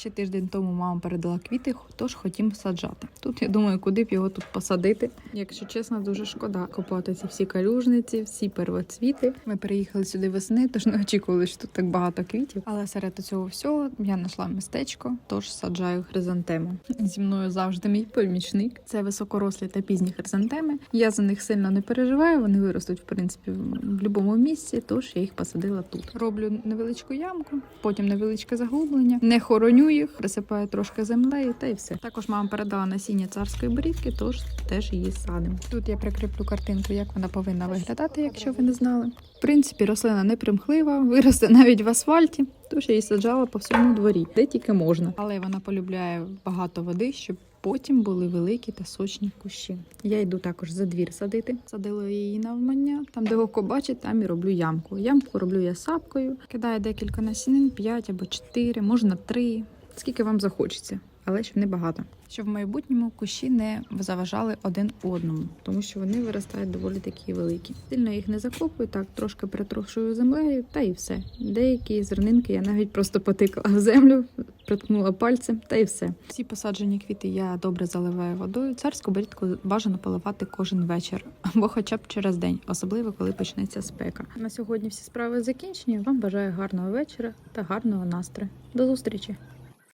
Ще тиждень тому мама передала квіти, тож хотім саджати. Тут я думаю, куди б його тут посадити. Якщо чесно, дуже шкода копати ці всі калюжниці, всі первоцвіти. Ми приїхали сюди весни, тож не очікували, що тут так багато квітів. Але серед цього всього я знайшла містечко, тож саджаю хризантему. Зі мною завжди мій помічник. Це високорослі та пізні хризантеми. Я за них сильно не переживаю. Вони виростуть в принципі в будь-якому місці, тож я їх посадила тут. Роблю невеличку ямку, потім невеличке заглублення, не хороню їх, присипаю трошки землею та й все. Також мама передала насіння царської борідки, тож теж її садимо. Тут я прикріплю картинку, як вона повинна виглядати, якщо ви не знали. В принципі, рослина не примхлива, виросте навіть в асфальті, тож я її саджала по всьому дворі, де тільки можна. Але вона полюбляє багато води, щоб потім були великі та сочні кущі. Я йду також за двір садити. Садила її навмання. Там, де око бачить, там і роблю ямку. Ямку роблю я сапкою. Кидаю декілька насінин, 5 або 4, можна 3, скільки вам захочеться. Але щоб не багато. Щоб в майбутньому кущі не заважали один одному, тому що вони виростають доволі такі великі. Сильно їх не закопую, так трошки притрушую землею, та і все. Деякі зернинки я навіть просто потикала в землю, приткнула пальцем, та і все. Всі посаджені квіти я добре заливаю водою. Царську борідку бажано поливати кожен вечір або хоча б через день, особливо коли почнеться спека. На сьогодні всі справи закінчені. Вам бажаю гарного вечора та гарного настрою. До зустрічі!